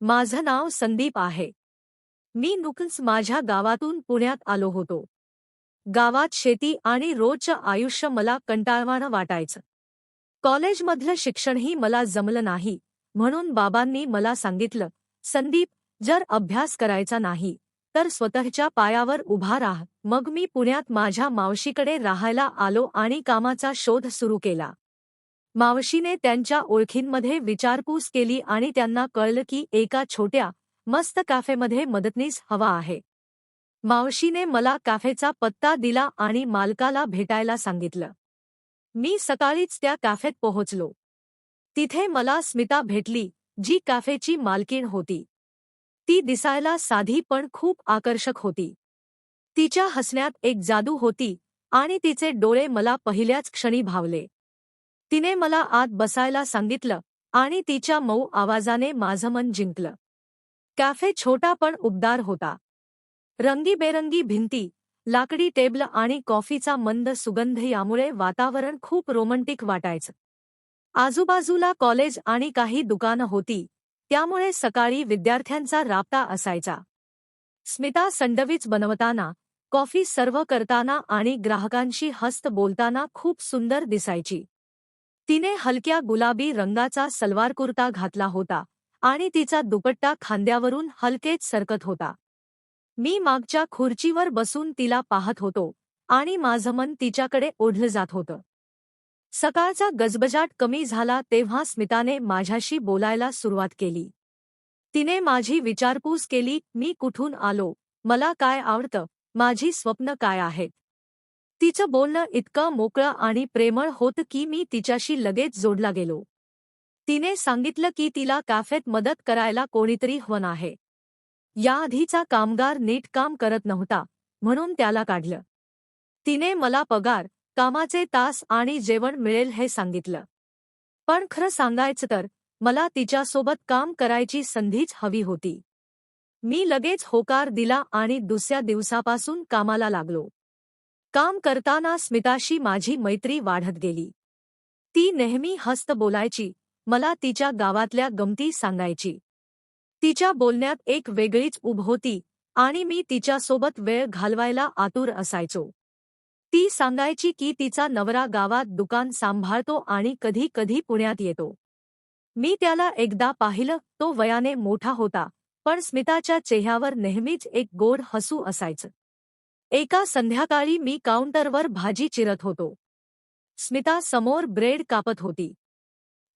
माझं नाव संदीप आहे. मी नुकतंच माझ्या गावातून पुण्यात आलो होतो. गावात शेती आणि रोजचं आयुष्य मला कंटाळवाणं वाटायचं. कॉलेजमधलं शिक्षणही मला जमलं नाही म्हणून बाबांनी मला सांगितलं संदीप जर अभ्यास करायचा नाही तर स्वतःच्या पायावर उभा राह. मग मी पुण्यात माझ्या मावशीकडे राहायला आलो आणि कामाचा शोध सुरू केला. मावशीने त्यांच्या ओळखींमध्ये विचारपूस केली आणि त्यांना कळलं की एका छोट्या मस्त कॅफेमध्ये मदतनीस हवा आहे. मावशीने मला कॅफेचा पत्ता दिला आणि मालकाला भेटायला सांगितलं. मी सकाळीच त्या कॅफेत पोहोचलो. तिथे मला स्मिता भेटली जी कॅफेची मालकीण होती. ती दिसायला साधी पण खूप आकर्षक होती. तिच्या हसण्यात एक जादू होती आणि तिचे डोळे मला पहिल्याच क्षणी भावले. तिने मला आत बसायला सांगितलं आणि तिच्या मऊ आवाजाने माझं मन जिंकलं. कॅफे छोटा पण उबदार होता. रंगीबेरंगी भिंती लाकडी टेबल आणि कॉफीचा मंद सुगंध यामुळे वातावरण खूप रोमंटिक वाटायचं. आजूबाजूला कॉलेज आणि काही दुकानं होती त्यामुळे सकाळी विद्यार्थ्यांचा राबता असायचा. स्मिता संडवीच बनवताना कॉफी सर्व करताना आणि ग्राहकांशी हस्त बोलताना खूप सुंदर दिसायची. तिने हलक्या गुलाबी रंगाचा सलवार कुर्ता घातला होता आणि तिचा दुपट्टा खांद्यावरून हलकेच सरकत होता. मी मागच्या खुर्चीवर बसून तिला पाहत होतो आणि माझं मन तिच्याकडे ओढलं जात होतं. सकाळचा गजबजाट कमी झाला तेव्हा स्मिताने माझ्याशी बोलायला सुरुवात केली. तिने माझी विचारपूस केली मी कुठून आलो? मला काय आवडतं? माझी स्वप्न काय आहेत? तिचं बोलणं इतकं मोकळं आणि प्रेमळ होतं की मी तिच्याशी लगेच जोडला गेलो. तिने सांगितलं की तिला कॅफेत मदत करायला कोणीतरी हवं आहे. याआधीचा कामगार नीट काम करत नव्हता म्हणून त्याला काढलं. तिने मला पगार कामाचे तास आणि जेवण मिळेल हे सांगितलं. पण खरं सांगायचं तर मला तिच्यासोबत काम करायची संधीच हवी होती. मी लगेच होकार दिला आणि दुसऱ्या दिवसापासून कामाला लागलो. काम करताना स्मिताशी माझी मैत्री वाढत गेली. ती नेहमी हस्त बोलायची मला तिच्या गावातल्या गमती सांगायची. तिच्या बोलण्यात एक वेगळीच उभ होती आणि मी तिच्यासोबत वेळ घालवायला आतुर असायचो. ती सांगायची की तिचा नवरा गावात दुकान सांभाळतो आणि कधी कधी पुण्यात येतो. मी त्याला एकदा पाहिलं तो वयाने मोठा होता पण स्मिताच्या चेहऱ्यावर नेहमीच एक गोड हसू असायचं. एका संध्याकाळी मी काउंटरवर भाजी चिरत होतो. स्मिता समोर ब्रेड कापत होती.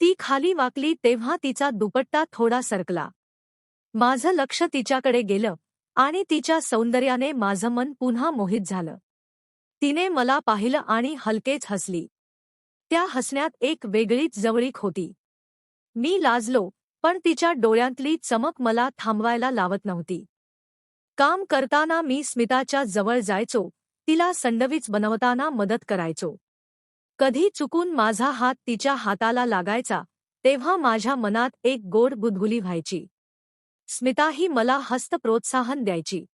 ती खाली वाकली तेव्हा तिचा दुपट्टा थोडा सरकला. माझं लक्ष तिच्याकडे गेलं आणि तिच्या सौंदर्याने माझं मन पुन्हा मोहित झालं. तिने मला पाहिलं आणि हलकेच हसली. त्या हसण्यात एक वेगळीच जवळीक होती. मी लाजलो पण तिच्या डोळ्यांतली चमक मला थांबवायला लावत नव्हती. काम करताना मी स्मिताच्या जवळ जायचो. तिला संडवीच बनवताना मदत करायचो. कधी चुकून माझा हात तिच्या हाताला लागायचा तेव्हा माझ्या मनात एक गोड गुदगुली व्हायची. स्मिताही मला हस्त प्रोत्साहन द्यायची.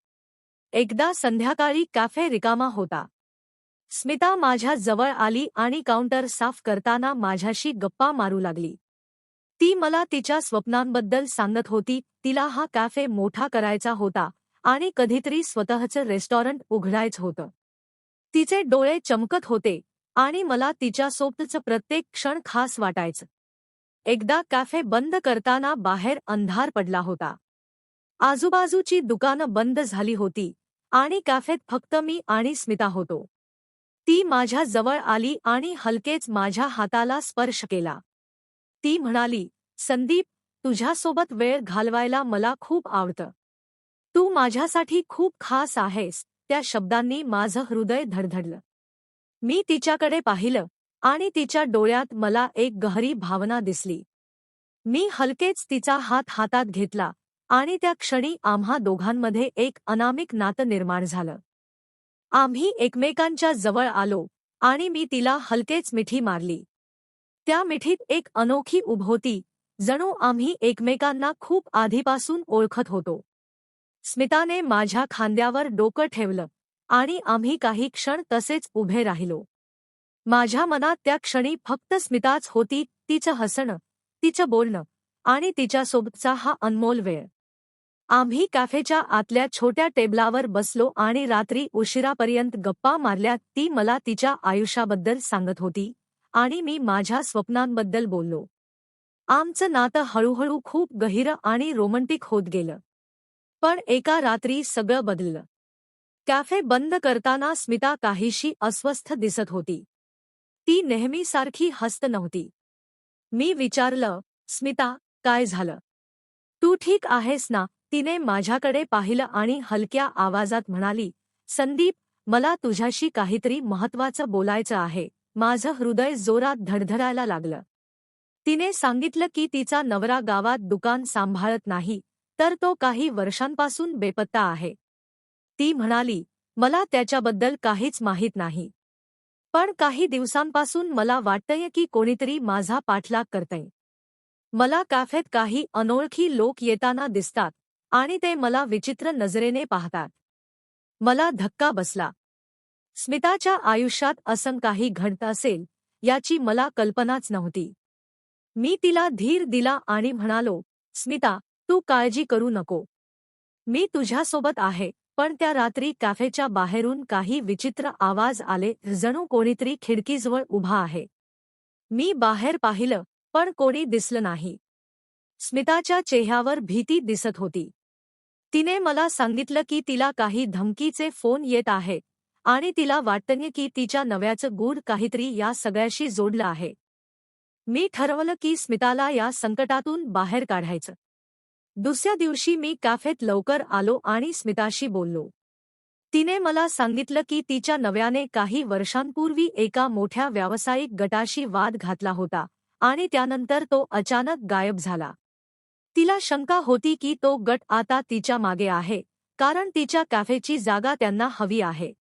एकदा संध्याकाळी कॅफे रिकामा होता. स्मिता माझ्या जवळ आली आणि काउंटर साफ करताना माझ्याशी गप्पा मारू लागली. ती मला तिच्या स्वप्नांबद्दल सांगत होती तिला हा कॅफे मोठा करायचा होता आणि कधीतरी स्वतःचं रेस्टॉरंट उघडायचं होतं. तिचे डोळे चमकत होते आणि मला तिच्यासोबतचं प्रत्येक क्षण खास वाटायचं. एकदा कॅफे बंद करताना बाहेर अंधार पडला होता. आजूबाजूची दुकानं बंद झाली होती आणि कॅफेत फक्त मी आणि स्मिता होतो. ती माझ्या जवळ आली आणि हलकेच माझ्या हाताला स्पर्श केला. ती म्हणाली संदीप तुझ्यासोबत वेळ घालवायला मला खूप आवडतं. तू माझ्यासाठी खूप खास आहेस. त्या शब्दांनी माझं हृदय धडधडलं. मी तिच्याकडे पाहिलं आणि तिच्या डोळ्यात मला एक गहरी भावना दिसली. मी हलकेच तिचा हात हातात घेतला आणि त्या क्षणी आम्हा दोघांमध्ये एक अनामिक नातं निर्माण झालं. आम्ही एकमेकांच्या जवळ आलो आणि मी तिला हलकेच मिठी मारली. त्या मिठीत एक अनोखी उभ होती जणू आम्ही एकमेकांना खूप आधीपासून ओळखत होतो. स्मिताने माझ्या खांद्यावर डोकं ठेवलं आणि आम्ही काही क्षण तसेच उभे राहिलो. माझ्या मनात त्या क्षणी फक्त स्मिताच होती तिचं हसणं तिचं बोलणं आणि तिच्यासोबतचा हा अनमोल वेळ. आम्ही कॅफेच्या आतल्या छोट्या टेबलावर बसलो आणि रात्री उशिरापर्यंत गप्पा मारल्या ती मला तिच्या आयुष्याबद्दल सांगत होती आणि मी माझ्या स्वप्नांबद्दल बोललो. आमचं नातं हळूहळू खूप गहिरं आणि रोमंटिक होत गेलं. पण एका रात्री सगळं बदललं. कॅफे बंद करताना स्मिता काहीशी अस्वस्थ दिसत होती. ती नेहमीसारखी हस्त नव्हती. मी विचारलं स्मिता काय झालं? तू ठीक आहेस ना? तिने माझ्याकडे पाहिलं आणि हलक्या आवाजात म्हणाली संदीप मला तुझ्याशी काहीतरी महत्वाचं बोलायचं आहे. माझं हृदय जोरात धडधडायला लागलं. तिने सांगितलं की तिचा नवरा गावात दुकान सांभाळत नाही. तर तो काही वर्षांपासून बेपत्ता आहे. ती म्हणाली मला त्याच्याबद्दल काहीच माहीत नाही. पण काही दिवसांपासून मला वाटतंय की कोणीतरी माझा पाठलाग करतंय. मला कॅफेत काही अनोळखी लोक येताना दिसतात आणि ते मला विचित्र नजरेने पाहतात. मला धक्का बसला. स्मिताच्या आयुष्यात असं काही घडत असेल याची मला कल्पनाच नव्हती. मी तिला धीर दिला आणि म्हणालो स्मिता तू काळजी करू नको. मी तुझ्यासोबत आहे पण त्या रात्री कॅफेच्या बाहेरून काही विचित्र आवाज आले जणू कोणीतरी खिडकीजवळ उभा आहे. मी बाहेर पाहिलं पण कोणी दिसलं नाही. स्मिताच्या चेहऱ्यावर भीती दिसत होती. तिने मला सांगितलं की तिला काही धमकीचे फोन येत आहे आणि तिला वाटतंय की तिच्या नव्याचं गूढ काहीतरी या सगळ्याशी जोडलं आहे. मी ठरवलं की स्मिताला या संकटातून बाहेर काढायचं. दुसऱ्या दिवशी मी कॅफेत लवकर आलो आणि स्मिताशी बोललो. तिने मला सांगितलं की तिच्या नव्याने काही वर्षांपूर्वी एका मोठ्या व्यावसायिक गटाशी वाद घातला होता आणि त्यानंतर तो अचानक गायब झाला. तिला शंका होती की तो गट आता तिच्यामागे आहे कारण तिच्या कॅफेची जागा त्यांना हवी आहे.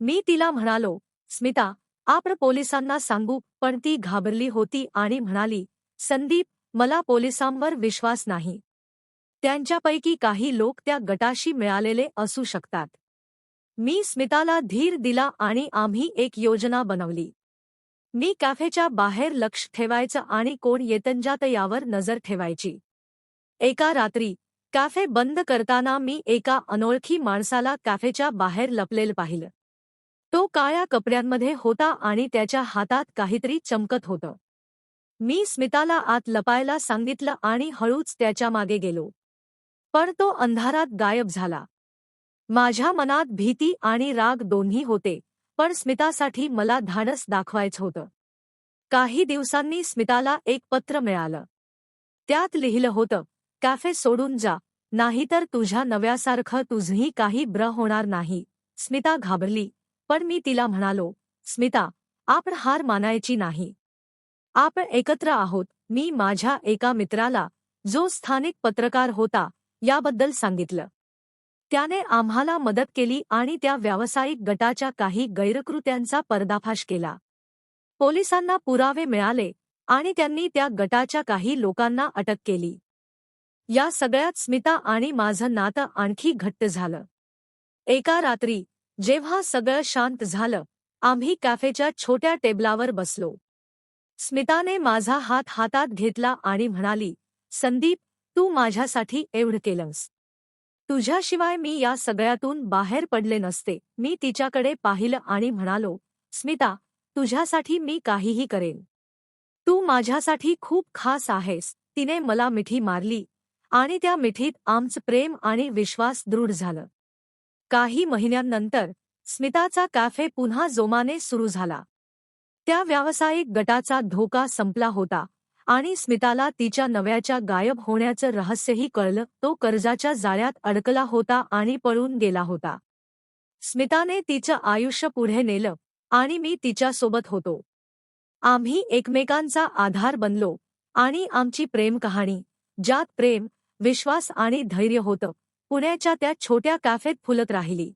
मी तिला म्हणालो स्मिता आपण पोलिसांना सांगू पण ती घाबरली होती आणि म्हणाली संदीप मला पोलिसांवर विश्वास नाही. त्यांच्यापैकी काही लोक त्या गटाशी मिळालेले असू शकतात. मी स्मिताला धीर दिला आणि आम्ही एक योजना बनवली. मी कॅफेच्या बाहेर लक्ष ठेवायचं आणि कोण येतंजात यावर नजर ठेवायची. एका रात्री कॅफे बंद करताना मी एका अनोळखी माणसाला कॅफेच्या बाहेर लपलेलं पाहिलं. तो काळ्या कपड्यांमध्ये होता आणि त्याच्या हातात काहीतरी चमकत होतं. मी स्मिताला आत लपायला सांगितलं आणि हळूच त्याच्यामागे गेलो. पण तो अंधारात गायब झाला. माझ्या मनात भीती आणि राग दोन्ही होते पण स्मितासाठी मला धाडस दाखवायचं होतं. काही दिवसांनी स्मिताला एक पत्र मिळालं. त्यात लिहिलं होतं कॅफे सोडून जा नाहीतर तुझ्या नव्यासारखं तुझही काही ब्र होणार नाही. स्मिता घाबरली पण मी तिला म्हणालो स्मिता आपण हार मानायची नाही. आपण एकत्र आहोत मी माझ्या एका मित्राला जो स्थानिक पत्रकार होता याबद्दल सांगितलं. त्याने आम्हाला मदत केली आणि त्या व्यावसायिक गटाच्या काही गैरकृत्यांचा पर्दाफाश केला. पोलिसांना पुरावे मिळाले आणि त्यांनी त्या गटाच्या काही लोकांना अटक केली. या सगळ्यात स्मिता आणि माझं नातं आणखी घट्ट झालं. एका रात्री जेव्हा सगळं शांत झालं आम्ही कॅफेच्या छोट्या टेबलावर बसलो. स्मिताने माझा हात हातात घेतला आणि म्हणाली संदीप तू माझ्यासाठी एवढं केलंस. तुझ्याशिवाय मी या सगळ्यातून बाहेर पडले नसते. मी तिच्याकडे पाहिलं आणि म्हणालो स्मिता तुझ्यासाठी मी काहीही करेन. तू माझ्यासाठी खूप खास आहेस. तिने मला मिठी मारली आणि त्या मिठीत आमचं प्रेम आणि विश्वास दृढ झालं. काही महिन्यांनंतर स्मिताचा कॅफे पुन्हा जोमाने सुरू झाला. त्या व्यावसायिक गटाचा धोका संपला होता. आणि स्मिताला तिच्या नव्याच्या गायब होण्याचं रहस्यही कळलं. तो कर्जाच्या जाळ्यात अडकला होता आणि पळून गेला होता. स्मिताने तिचं आयुष्य पुढे नेलं आणि मी तिच्यासोबत होतो. आम्ही एकमेकांचा आधार बनलो आणि आमची प्रेम कहाणी ज्यात प्रेम विश्वास आणि धैर्य होतं पुण्याच्या त्या छोट्या कॅफेत फुलत राहिली.